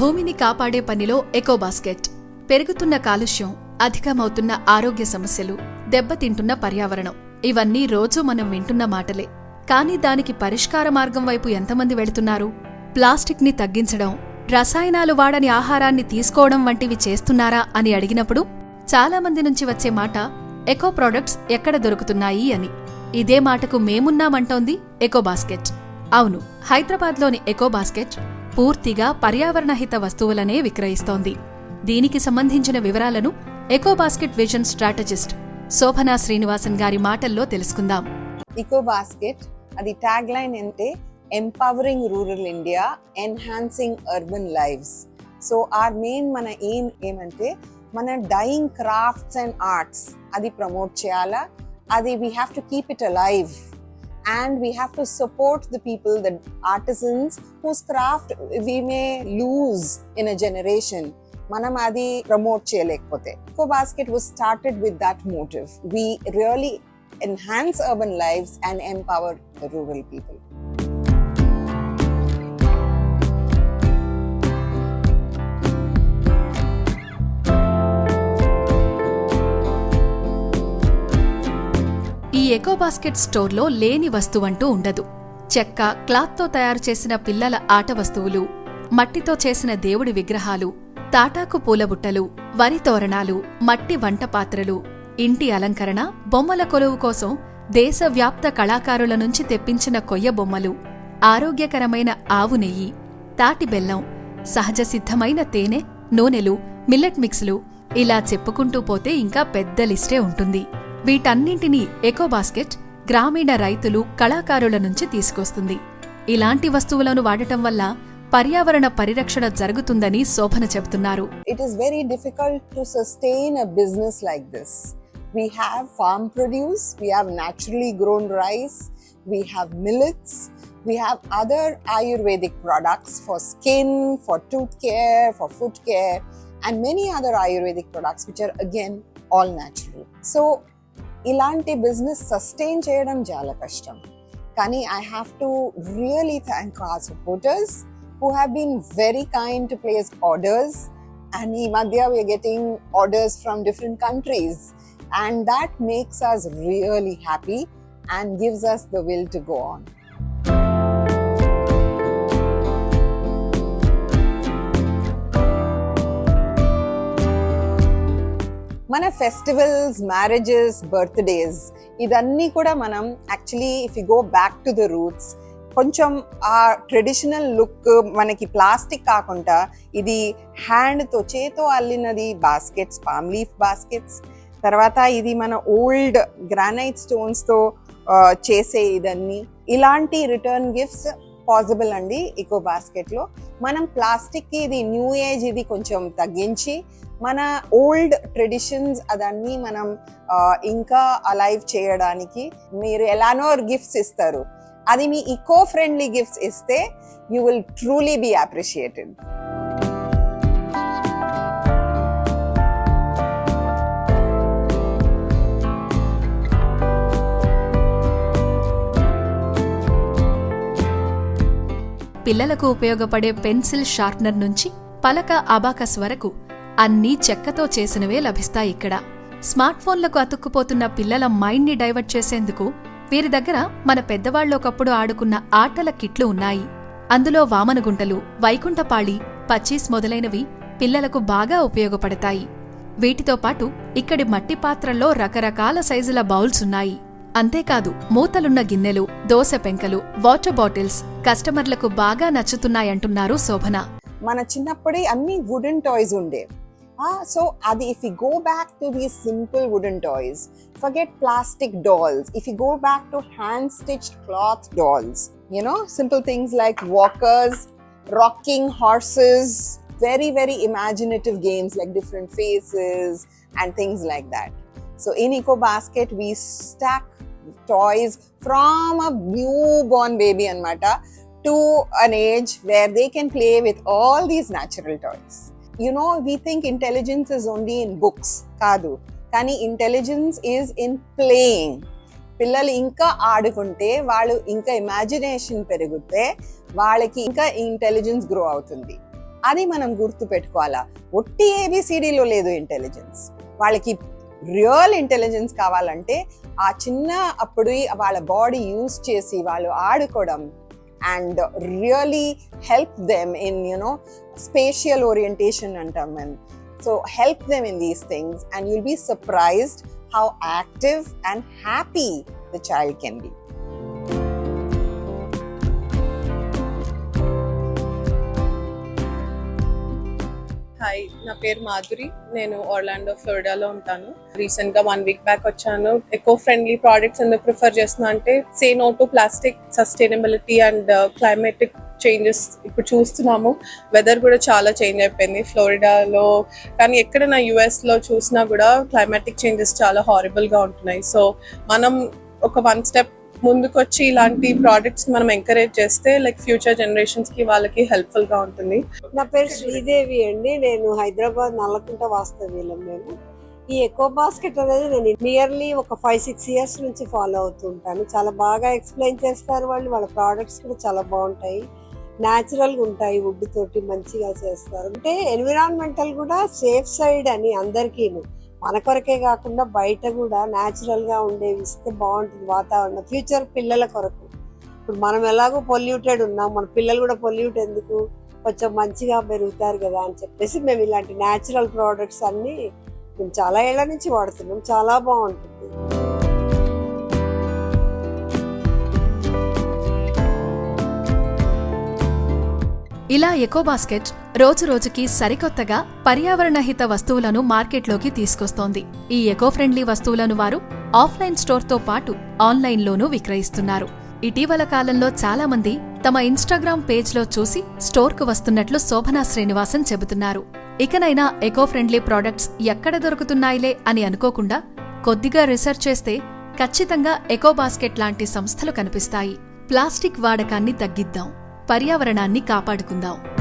భూమిని కాపాడే పనిలో ఎకోబాస్కెట్ పెరుగుతున్న కాలుష్యం అధికమవుతున్న ఆరోగ్య సమస్యలు దెబ్బతింటున్న పర్యావరణం. ఇవన్నీ రోజూ మనం వింటున్న మాటలే. కానీ దానికి పరిష్కార మార్గం వైపు ఎంతమంది వెళుతున్నారు? ప్లాస్టిక్ని తగ్గించడం రసాయనాలు వాడని ఆహారాన్ని తీసుకోవడం వంటివి చేస్తున్నారా అని అడిగినప్పుడు చాలామంది నుంచి వచ్చే మాట ఎకో ప్రొడక్ట్స్ ఎక్కడ దొరుకుతున్నాయి అని. ఇదే మాటకు మేమున్నామంటోంది ఎకోబాస్కెట్ అవును హైదరాబాద్లోని ఎకోబాస్కెట్ పూర్తిగా పర్యావరణహిత వస్తువులనే విక్రయిస్తోంది. దీనికి సంబంధించిన వివరాలను EcoBasket vision strategist Shobhana Srinivasan గారి మాటల్లో తెలుసుకుందాం. ఇకో బాస్కెట్ అది ట్యాగ్ లైన్ అంటే empowering rural India enhancing urban lives so our main మన ఎయిమ్ ఏమంటే మన డైయింగ్ క్రాఫ్ట్స్ అండ్ ఆర్ట్స్ అది ప్రమోట్ చేయాలా? అది we have to keep it alive and we have to support the people the artisans whose craft we may lose in a generation మనం అది promote చేయలేకపోతే eco basket was started with that motive we really enhance urban lives and empower the rural eco basket స్టోర్లో లేని వస్తువంటూ ఉండదు. చెక్క క్లాత్తో తయారు చేసిన పిల్లల ఆట వస్తువులు మట్టితో చేసిన దేవుడి విగ్రహాలు తాటాకు పూలబుట్టలు వరి తోరణాలు మట్టి వంట పాత్రలు ఇంటి అలంకరణ బొమ్మల కొలువు కోసం దేశవ్యాప్త కళాకారుల నుంచి తెప్పించిన కొయ్య బొమ్మలు ఆరోగ్యకరమైన ఆవు నెయ్యి తాటి బెల్లం సహజ సిద్ధమైన తేనె నూనెలు మిల్లెట్ మిక్స్లు ఇలా చెప్పుకుంటూ పోతే ఇంకా పెద్ద లిస్టే ఉంటుంది. వీటన్నింటినీ ఎకోబాస్కెట్ గ్రామీణ రైతులు కళాకారుల నుంచి తీసుకొస్తుంది. ఇలాంటి వస్తువులను వాడటం వల్ల పర్యావరణ పరిరక్షణ జరుగుతుందని శోభన చెబుతున్నారు. It is very difficult to sustain a business like this we have farm produce we have naturally grown rice we have millets we have other ayurvedic products for skin for tooth care for food care and many other ayurvedic products which are again all natural so ఇలాంటి business sustain చేయడం చాలా కష్టం కానీ I have to really thank our supporters who have been very kind to place orders and ఈ మధ్య we are getting orders from different countries and that makes us really happy and gives us the will to go on మన festivals marriages birthdays ఇదన్నీ కూడా మనం actually if you go back to the roots కొంచెం ఆ traditional look మనకి ప్లాస్టిక్ కాకుండా ఇది హ్యాండ్తో చేతో అల్లినది బాస్కెట్స్ పామ్ లీఫ్ బాస్కెట్స్ తర్వాత ఇది మన ఓల్డ్ గ్రానైట్ స్టోన్స్తో చేసే ఇదన్నీ. ఇలాంటి రిటర్న్ గిఫ్ట్స్ పాసిబుల్ అండి ఇకో బాస్కెట్లో మనం ప్లాస్టిక్కి ఇది న్యూ ఏజ్ ఇది కొంచెం తగ్గించి మన ఓల్డ్ ట్రెడిషన్స్ అదన్నీ మనం ఇంకా అలైవ్ చేయడానికి మీరు ఎలానో గిఫ్ట్స్ ఇస్తారు. అది మీ ఇకో ఫ్రెండ్లీ గిఫ్ట్స్ ఇస్తే you will truly be appreciated పిల్లలకు ఉపయోగపడే పెన్సిల్ షార్ప్నర్ నుంచి పలక అబాకస్ వరకు అన్నీ చెక్కతో చేసినవే లభిస్తాయి ఇక్కడ. స్మార్ట్ ఫోన్లకు అతుక్కుపోతున్న పిల్లల మైండ్ని డైవర్ట్ చేసేందుకు వీరి దగ్గర మన పెద్దవాళ్ళు ఒకప్పుడు ఆడుకున్న ఆటల కిట్లు ఉన్నాయి. అందులో వామనగుంటలు వైకుంఠపాళి పచ్చీస్ మొదలైనవి పిల్లలకు బాగా ఉపయోగపడతాయి. వీటితో పాటు ఇక్కడి మట్టి పాత్రల్లో రకరకాల సైజుల బౌల్స్ ఉన్నాయి. అంతేకాదు మూతలున్న గిన్నెలు దోశ పెంకలు వాటర్ బాటిల్స్ కస్టమర్లకు బాగా నచ్చుతున్నాయంటున్నారు శోభన. మన చిన్నప్పుడే అన్ని వుడెన్ టాయ్స్ ఉండే. సో అది if you go back to these simple wooden toys forget plastic dolls if you go back to hand stitched cloth dolls you know simple things like walkers rocking horses very very very imaginative games like different faces and things like that. So in eco basket we stack toys from a newborn baby అనమాట to an age where they can play with all these natural toys you know we think intelligence is only in books కాదు. కానీ intelligence is in playing పిల్లలు ఇంకా ఆడుకుంటే వాళ్ళు ఇంకా imagination పెరిగితే వాళ్ళకి ఇంకా ఇంటెలిజెన్స్ గ్రో అవుతుంది. అది మనం గుర్తు పెట్టుకోవాలా ఒట్టి ఏబిసిడిలో లేదు ఇంటెలిజెన్స్ వాళ్ళకి రియల్ ఇంటెలిజెన్స్ కావాలంటే ఆ చిన్న అప్పుడు వాళ్ళ బాడీ యూస్ చేసి వాళ్ళు ఆడుకోవడం and really help them in you know spatial orientation అంటాం మేము. So help them in these things and you'll be surprised how active and happy the child can be hi నా పేరు మాధురి. నేను ఆర్లాండో ఫ్లోరిడాలో ఉంటాను. రీసెంట్గా వన్ వీక్ బ్యాక్ వచ్చాను. Eco friendly products ఎందుకు ప్రిఫర్ చేస్తున్నా అంటే say no to plastic sustainability and climatic changes ఇప్పుడు చూస్తున్నాము. వెదర్ కూడా చాలా చేంజ్ అయిపోయింది. ఫ్లోరిడాలో కానీ ఎక్కడ నా చూసినా కూడా క్లైమాటిక్ చేంజెస్ చాలా హారిబుల్గా ఉంటున్నాయి. సో మనం ఒక వన్ స్టెప్ ముందుకొచ్చి ఇలాంటి ప్రోడక్ట్స్ మనం ఎంకరేజ్ చేస్తే లైక్ ఫ్యూచర్ జనరేషన్స్కి వాళ్ళకి హెల్ప్ఫుల్గా ఉంటుంది. నా పేరు శ్రీదేవి అండి. నేను హైదరాబాద్ నల్లకుంట వాస్తవ్యులం మేము ఈ ఎకో బాస్కెట్ అనేది నేను నియర్లీ ఒక ఫైవ్ సిక్స్ ఇయర్స్ నుంచి ఫాలో అవుతుంటాను చాలా బాగా ఎక్స్ప్లెయిన్ చేస్తారు వాళ్ళు. వాళ్ళ ప్రోడక్ట్స్ కూడా చాలా బాగుంటాయి. న్యాచురల్గా ఉంటాయి. వుడ్ తోటి మంచిగా చేస్తారు. అంటే ఎన్విరాన్మెంటల్ కూడా సేఫ్ సైడ్ అని అందరికీను. మన కొరకే కాకుండా బయట కూడా న్యాచురల్గా ఉండేవి ఇస్తే బాగుంటుంది వాతావరణం. ఫ్యూచర్ పిల్లల కొరకు. ఇప్పుడు మనం ఎలాగో పొల్యూటెడ్ ఉన్నాం. మన పిల్లలు కూడా పొల్యూట్ ఎందుకు? కొంచెం మంచిగా పెరుగుతారు కదా అని చెప్పేసి మేము ఇలాంటి న్యాచురల్ ప్రోడక్ట్స్ అన్నీ మేము చాలా ఏళ్ళ నుంచి వాడుతున్నాం. చాలా బాగుంటుంది. ఇలా ఎకో బాస్కెట్ రోజురోజుకి సరికొత్తగా పర్యావరణ హిత వస్తువులను మార్కెట్లోకి తీసుకొస్తోంది. ఈ ఎకో ఫ్రెండ్లీ వస్తువులను వారు ఆఫ్లైన్ స్టోర్తో పాటు ఆన్లైన్లోనూ విక్రయిస్తున్నారు. ఇటీవల కాలంలో చాలా మంది తమ ఇన్స్టాగ్రామ్ పేజ్లో చూసి స్టోర్కు వస్తున్నట్లు శోభనా శ్రీనివాసన్ చెబుతున్నారు. ఇకనైనా ఎకో ఫ్రెండ్లీ ప్రోడక్ట్స్ ఎక్కడ దొరుకుతున్నాయిలే అని అనుకోకుండా కొద్దిగా రీసెర్చ్ చేస్తే ఖచ్చితంగా ఎకోబాస్కెట్ లాంటి సంస్థలు కనిపిస్తాయి. ప్లాస్టిక్ వాడకాన్ని తగ్గిద్దాం. పర్యావరణాన్ని కాపాడుకుందాం.